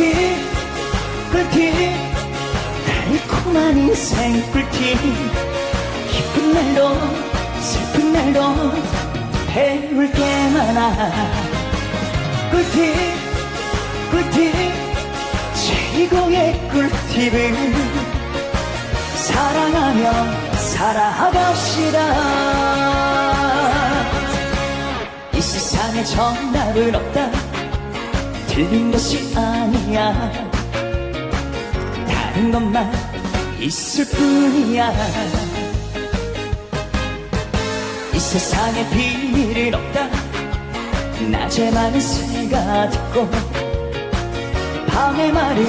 꿀팁 꿀팁 달콤한 인생 꿀팁 기쁜 날도 슬픈 날도 배울 게 많아. 꿀팁 꿀팁 최고의 꿀팁을 사랑하며 살아갑시다. 이 세상에 정답은 없다 틀린 것이 아니야. 다른 것만 있을 뿐이야. 이 세상에 비밀은 없다. 낮에 많은 새가 듣고 밤에 마른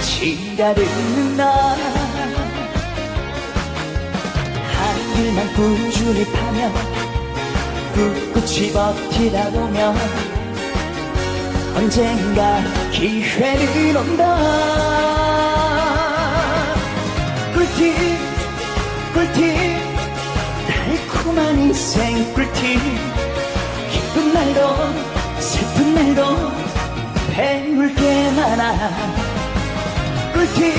지가 듣는다 하늘만 꾸준히 파며 꿋꿋이 버티다 보면 언젠가 기회는 온다. 꿀팁 꿀팁. 달콤한 인생 꿀팁. 기쁜 날도 슬픈 날도 배울 게 많아. 꿀팁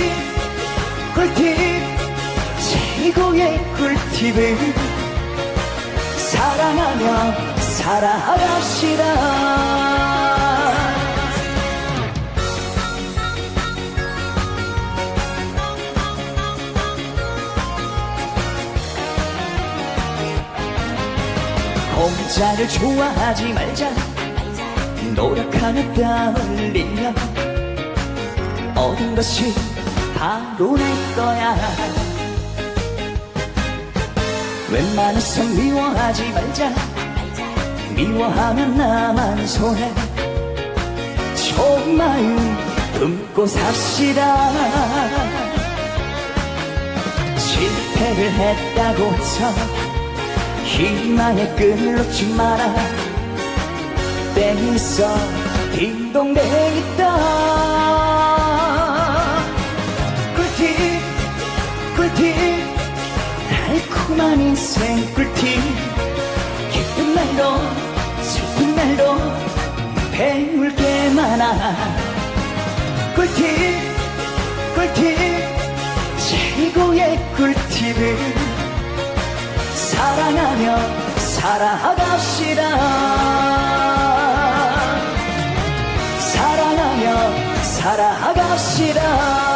꿀팁. 최고의 꿀팁을 사랑하며 살아갑시다 공짜를 좋아하지 말자. 노력하며 땀 흘리며 얻은 것이 바로 내 거야. 웬만해서 미워하지 말자. 미워하면 나만 손해. 좋은 마음 품고 삽시다. 실패를 했다고 해서 희망의 끈을 놓지 마라. 땡이 있어 딩동댕 있다. 꿀팁 꿀팁. 달콤한 인생 꿀팁. 기쁜 날도 슬픈 날도 배울 게 많아. 꿀팁 살아갑시다. 사랑하며 살아갑시다